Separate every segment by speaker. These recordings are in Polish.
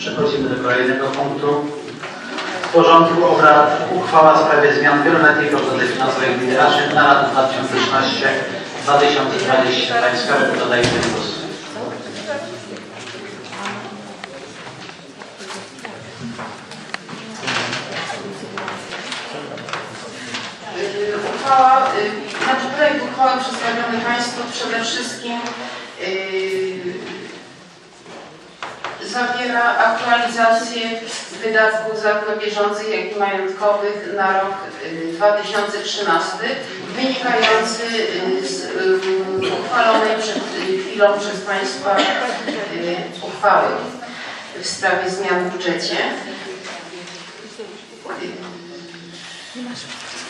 Speaker 1: Przechodzimy do kolejnego punktu. W porządku obrad uchwała w sprawie zmian wieloletniej prognozy finansowej gminy Raszyn na lata 2013-2020. Pani skarbnik dodaje głos.
Speaker 2: Uchwała, y, znaczy projekt uchwały przedstawiony Państwu przede wszystkim y, zawiera aktualizację wydatków zarówno bieżących, jak i majątkowych na rok y, 2013 wynikający y, z y, uchwalonej przed y, chwilą przez Państwa y, uchwały w sprawie zmian w budżecie.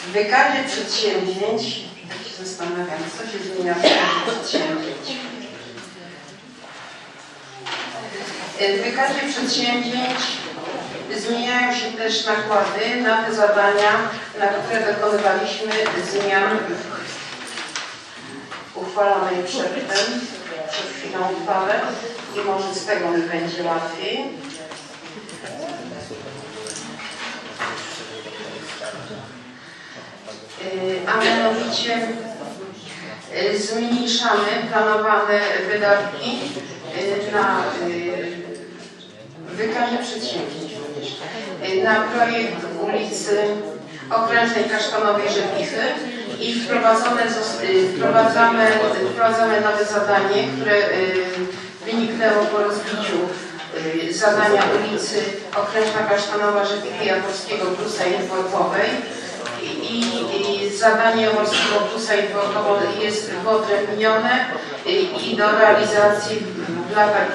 Speaker 2: W wykazie przedsięwzięć, tak się zastanawiam, co się zmienia w wykazie przedsięwzięć. W wykazie przedsięwzięć zmieniają się też nakłady na te zadania, na które dokonywaliśmy zmian w uchwalonej przedtem, przed chwilą uchwale i może z tego mi będzie łatwiej. Y, a mianowicie y, zmniejszamy planowane wydatki y, na wykazie przedsięwzięć również. Y, na projekt ulicy Okrężnej Kasztanowej Żepichy i wprowadzone, y, wprowadzamy, wprowadzamy nowe zadanie, które y, wyniknęło po rozbiciu zadania ulicy Okrężna Kasztanowa Żepichy Jaworskiego Prusa i Dworkowej i, i zadanie Morskiego Plusa i Dworkowo jest wyodrębnione i, do realizacji w latach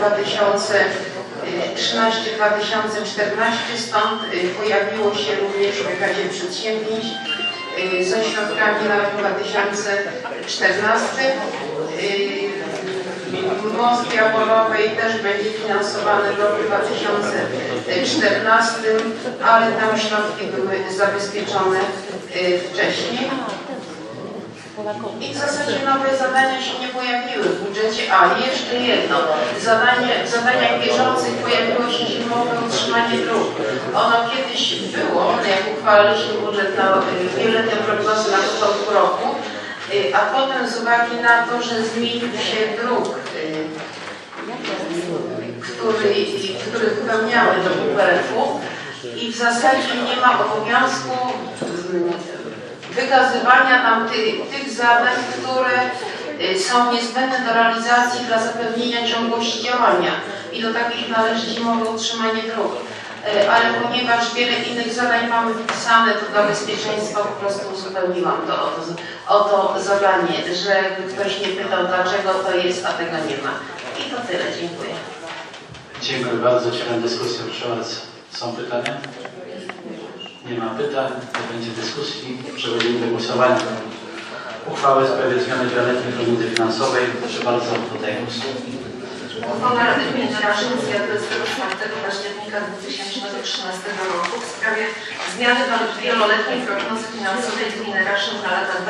Speaker 2: 2013-2014 stąd y, pojawiło się również w wykazie przedsięwzięć y, ze środkami na rok 2014. Y, Most Jabłonowej też będzie finansowany w roku 2014, ale tam środki były zabezpieczone y, I w zasadzie nowe zadania się nie pojawiły w budżecie. A, jeszcze jedno. Zadanie, w zadaniach bieżących pojawiło się zimowe utrzymanie dróg. Ono kiedyś było, jak uchwalaliśmy budżet na y, wieloletnią prognozę na początku roku, y, a potem z uwagi na to, że zmienił się dróg, y, który, który wypełniały do WPF-u i w zasadzie nie ma obowiązku mm, wykazywania tam tych, zadań, które y, są niezbędne do realizacji dla zapewnienia ciągłości działania i do takich należy zimowe utrzymanie dróg. Y, Ale ponieważ wiele innych zadań mamy wpisane, to dla bezpieczeństwa po prostu uzupełniłam to o, to o to zadanie, żeby ktoś nie pytał dlaczego to jest, a tego nie ma. I to tyle, dziękuję.
Speaker 1: Dziękuję bardzo. Otwieram dyskusję. Proszę bardzo. Są pytania? Nie ma pytań. Nie będzie dyskusji. Przechodzimy do głosowania. Uchwałę w sprawie zmiany wieloletniej prognozy finansowej. Proszę bardzo. Dodaję głos.
Speaker 3: Uchwała Rady Gminy z dnia 24 października 2013 roku w sprawie zmiany wieloletniej prognozy finansowej Gminy Raszyn na lata 2013-2020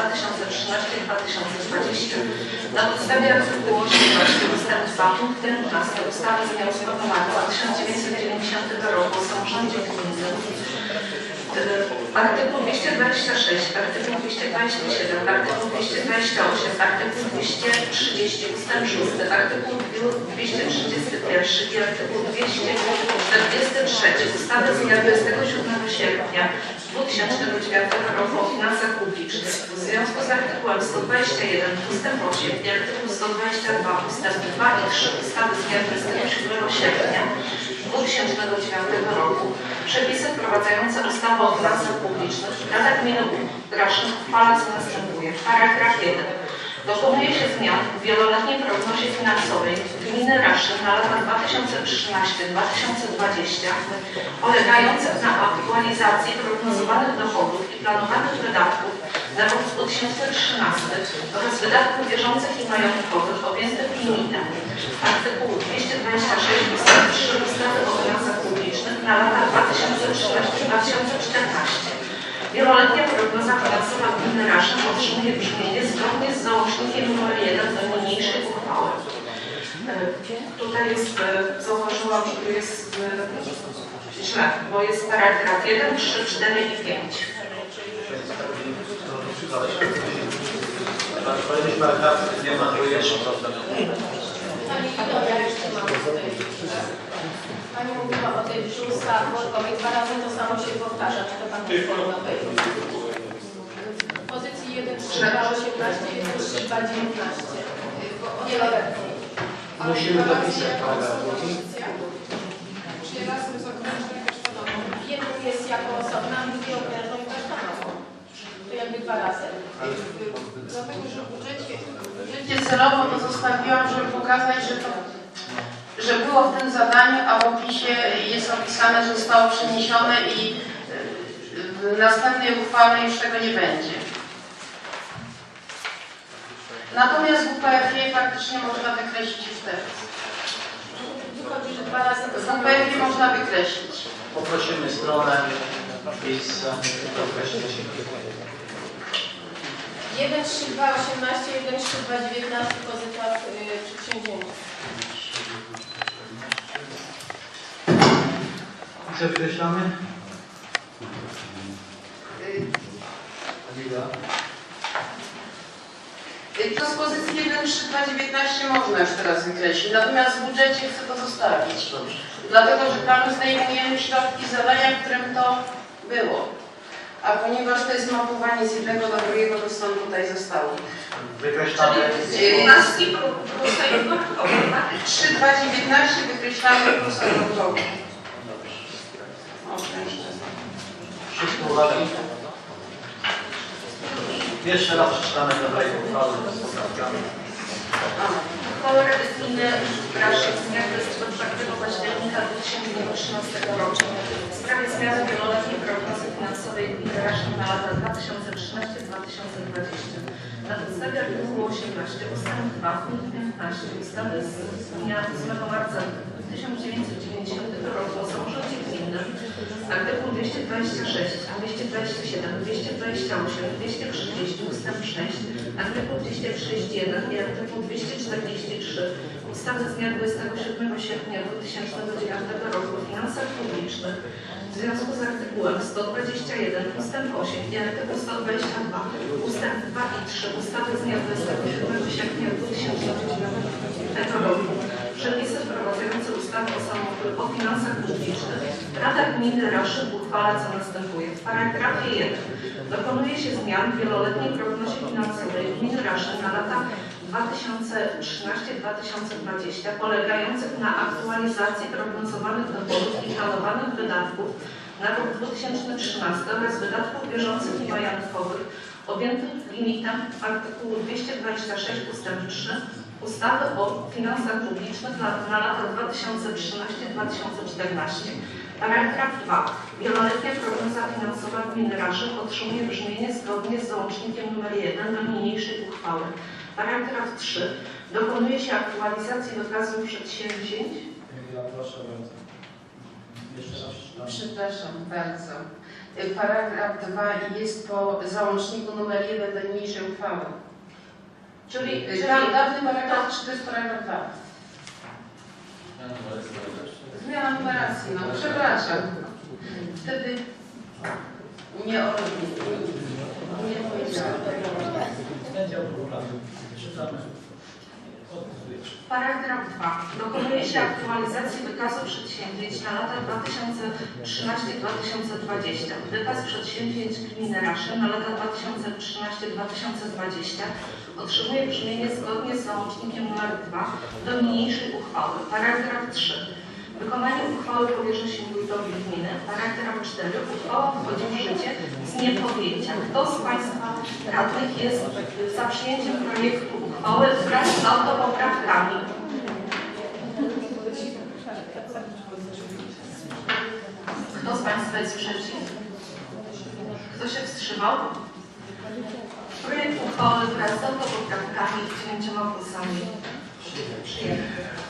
Speaker 3: na podstawie artykułu 18 ust. 2 punkt 11 ustawy z dnia 8 marca 1990 roku o samorządzie gminnym Artykuł 226, artykuł 227, artykuł 228, artykuł 230 ust. 6, artykuł 231 i artykuł 243 ustawy z dnia 27 sierpnia 2009 roku o finansach publicznych w związku z artykułem 121 ust. 8 i artykuł 122 ust. 2 i 3 ustawy z dnia 27 sierpnia 2009 roku przepisy wprowadzające ustawę o finansach publicznych Rada Gminy Raszyn uchwala co następuje. Paragraf 1. Dokonuje się zmian w wieloletniej prognozie finansowej Gminy Raszyn na lata 2013-2020 polegających na aktualizacji prognozowanych dochodów i planowanych wydatków na rok 2013 oraz wydatków bieżących i majątkowych objętych limitem artykułu 226 ust. 3 ustawy o finansach publicznych na lata 2013-2014. Wieloletnia prognoza finansowa gminy Raszyn otrzymuje brzmienie zgodnie z załącznikiem nr 1 do niniejszej uchwały. E, Tutaj jest, e, zauważyłam, że tu jest e, źle, bo jest paragraf 1, 3, 4 i 5.
Speaker 1: Powiedzieć paragraf nie ma dwójeczny problem.
Speaker 4: Ustawowej, dwa razy to samo się powtarza, czy to Pan na powiedzieć? W pozycji 1, 3, 2, 18, 1, 3, 2, 19. Wieloletniej.
Speaker 1: Musimy dopisać drugi.
Speaker 4: Czyli razem z okrężną i kasztanową. Jedno jest jako osobna, a drugie okrężną i kasztanową. To jakby dwa razy.
Speaker 2: Dlatego, że w budżecie, w budżecie celowo to zostawiłam, żeby pokazać, że to że było w tym zadaniu, a w opisie jest opisane, że zostało przeniesione i y, w następnej uchwale już tego nie będzie. Natomiast w UPF-ie faktycznie można wykreślić już teraz. W
Speaker 4: samo.
Speaker 2: UPF-ie można wykreślić.
Speaker 1: Poprosimy stronę miejsca do określenia.
Speaker 4: 1, 3, 2, 18, 1, 3, 2, 19 pozycja y, przedsięwzięcia.
Speaker 1: Co wykreślamy?
Speaker 2: Y,
Speaker 1: Liga.
Speaker 2: y, To z pozycji 1, 3, 2, 19 można już teraz wykreślić, natomiast w budżecie chcę to zostawić.
Speaker 1: Dobrze.
Speaker 2: Dlatego, że tam zdejmujemy środki zadania, w którym to było. A ponieważ to jest mapowanie z jednego do drugiego, to stąd tutaj zostało.
Speaker 1: Wykreślamy.
Speaker 3: Czyli 12 plus 1 tak?
Speaker 2: 3, 2, 19 wykreślamy plus odwrótowy.
Speaker 1: Dobrze.
Speaker 2: Okrężne.
Speaker 1: Wszystkie uwagi? Jeszcze raz przeczytamy do projektu uchwały z poprawkami.
Speaker 3: Uchwała Rady Gminy Raszyk z dnia 24 października 2013 roku w sprawie zmiany wieloletniej prognozy finansowej Gminy Raszyk na lata 2013-2020. Na podstawie artykułu 18 ust. 2 punkt 15 ustawy z dnia 8 marca 1990 roku o samorządzie artykuł 226, 227, 228, 230 ust. 6, artykuł 231 i artykuł 243 ustawy z dnia 27 sierpnia 2009 roku o finansach publicznych w związku z artykułem 121 ust. 8 i artykuł 122 ust. 2 i 3 ustawy z dnia 27 sierpnia 2009 roku przepisy wprowadzające ustawę o, o finansach publicznych Rada Gminy Raszyk uchwala co następuje. W paragrafie 1 dokonuje się zmian w wieloletniej prognozie finansowej Gminy Raszyk na lata 2013-2020 polegających na aktualizacji prognozowanych dochodów i planowanych wydatków na rok 2013 oraz wydatków bieżących i majątkowych objętych limitem artykułu 226 ust. 3 ustawy o finansach publicznych na, na lata 2013-2014. Paragraf 2. Wieloletnia prognoza finansowa gminy Raszyn otrzymuje brzmienie zgodnie z załącznikiem nr 1 do niniejszej uchwały. Paragraf 3. Dokonuje się aktualizacji wykazu przedsięwzięć
Speaker 1: Proszę bardzo. Jeszcze raz.
Speaker 2: Przepraszam bardzo. Paragraf 2 jest po załączniku numer 1 do niniejszej uchwały.
Speaker 3: Czyli,
Speaker 2: dawny paragraf 3 to jest paragraf 2. Zmiana numeracji, no przepraszam. Wtedy nie, nie, nie powiedziałam.
Speaker 1: Będzie autopoprawka. Czytamy.
Speaker 3: Paragraf 2. Dokonuje się aktualizacji wykazu przedsięwzięć na lata 2013-2020. Wykaz przedsięwzięć gminy Raszyn na lata 2013-2020 otrzymuje brzmienie zgodnie z załącznikiem nr 2 do niniejszej uchwały. Paragraf 3. Wykonanie uchwały powierza się wójtowi gminy. Paragraf 4. Uchwała wchodzi w życie z dniem podjęcia. Kto z Państwa radnych jest za przyjęciem projektu uchwały wraz z autopoprawkami? Kto z Państwa jest przeciw? Kto się wstrzymał? Projekt uchwały wraz z autopoprawkami i dziewięcioma głosami przyjęty.